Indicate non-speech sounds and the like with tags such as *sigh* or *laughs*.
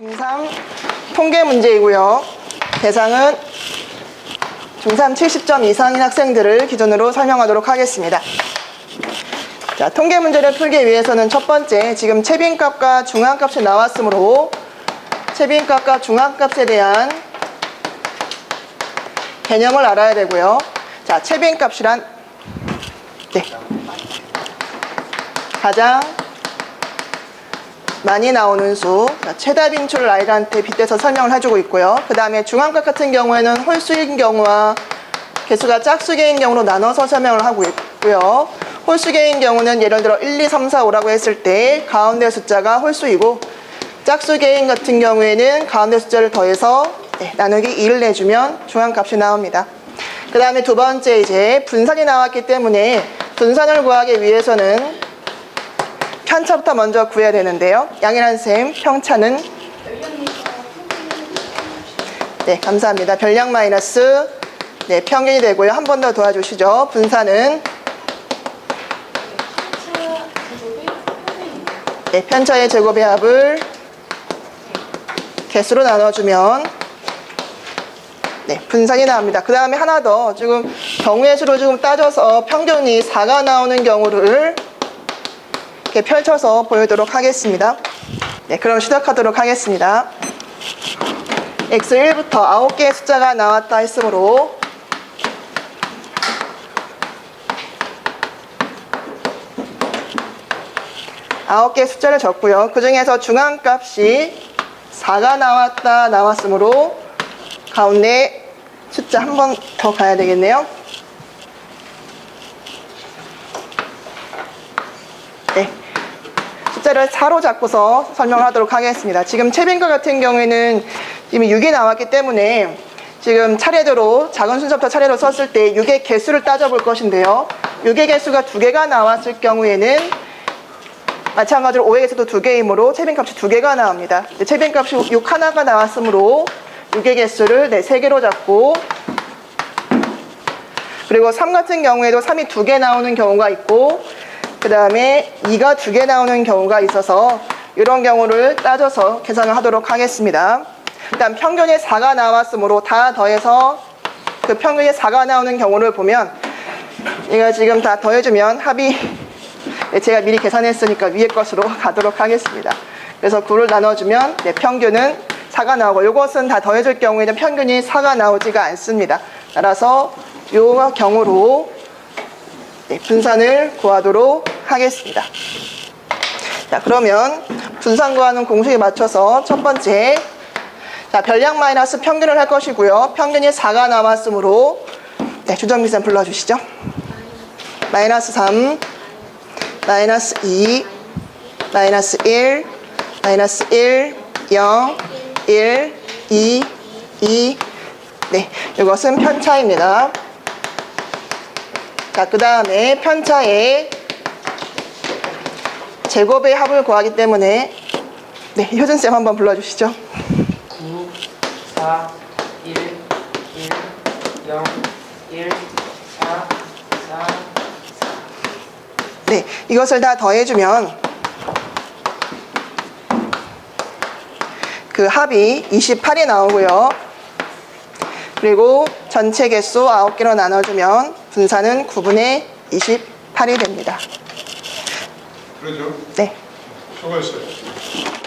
중3 통계 문제이고요. 대상은 중3 70점 이상인 학생들을 기준으로 설명하도록 하겠습니다. 자, 통계 문제를 풀기 위해서는 첫 번째, 지금 채빈값과 중앙값이 나왔으므로 채빈값과 중앙값에 대한 개념을 알아야 되고요. 자, 채빈값이란 네. 가장 많이 나오는 수, 자, 최다 빈출을 아이들한테 빗대서 설명을 해주고 있고요. 그 다음에 중앙값 같은 경우에는 홀수인 경우와 개수가 짝수개인 경우로 나눠서 설명을 하고 있고요. 홀수개인 경우는 예를 들어 1, 2, 3, 4, 5라고 했을 때 가운데 숫자가 홀수이고 짝수개인 같은 경우에는 가운데 숫자를 더해서 네, 나누기 2를 내주면 중앙값이 나옵니다. 그 다음에 두 번째 이제 분산이 나왔기 때문에 분산을 구하기 위해서는 편차부터 먼저 구해야 되는데요. 양이란 쌤, 평차는 네, 감사합니다. 별량 마이너스 네, 평균이 되고요. 한 번 더 도와주시죠. 분산은 네, 편차의 제곱의 합을 개수로 나눠주면 네, 분산이 나옵니다. 그 다음에 하나 더 지금 경우의 수로 지금 따져서 평균이 4가 나오는 경우를 이렇게 펼쳐서 보이도록 하겠습니다. 네, 그럼 시작하도록 하겠습니다. x1부터 9개의 숫자가 나왔다 했으므로 아홉 개의 숫자를 적고요. 그 중에서 중앙값이 4가 나왔다 나왔으므로 가운데 숫자 한 번 더 가야 되겠네요. 네. 숫자를 4로 잡고서 설명하도록 하겠습니다. 지금 채빈과 같은 경우에는 이미 6이 나왔기 때문에 지금 차례대로 작은 순서부터 차례로 썼을 때 6의 개수를 따져볼 것인데요. 6의 개수가 2개가 나왔을 경우에는 마찬가지로 5의 개수도 2개이므로 채빈 값이 2개가 나옵니다. 근데 채빈 값이 6 하나가 나왔으므로 6의 개수를 네, 3개로 잡고 그리고 3 같은 경우에도 3이 2개 나오는 경우가 있고 그 다음에 2가 2개 나오는 경우가 있어서 이런 경우를 따져서 계산을 하도록 하겠습니다. 일단 평균이 4가 나왔으므로 다 더해서 그 평균이 4가 나오는 경우를 보면 이거 지금 다 더해주면 합이 네, 제가 미리 계산했으니까 위에 것으로 *laughs* 가도록 하겠습니다. 그래서 9를 나눠주면 네, 평균은 4가 나오고 이것은 다 더해줄 경우에는 평균이 4가 나오지가 않습니다. 따라서 이 경우로 네, 분산을 구하도록 하겠습니다. 자, 그러면 분산 구하는 공식에 맞춰서 첫 번째 자, 별량 마이너스 평균을 할 것이고요. 평균이 4가 남았으므로 네, 주정비선 불러주시죠. 마이너스 3, 마이너스 2, 마이너스 1, 마이너스 1, 0, 1, 2, 2, 네, 이것은 편차입니다. 자, 그 다음에 편차의 제곱의 합을 구하기 때문에 네, 효준쌤 한번 불러주시죠. 9, 4, 1, 1, 0, 1, 4, 4, 네, 이것을 다 더해주면 그 합이 28이 나오고요. 그리고 전체 개수 9개로 나눠주면 분산은 9분의 28이 됩니다. 그러죠? 네. 수고했어요.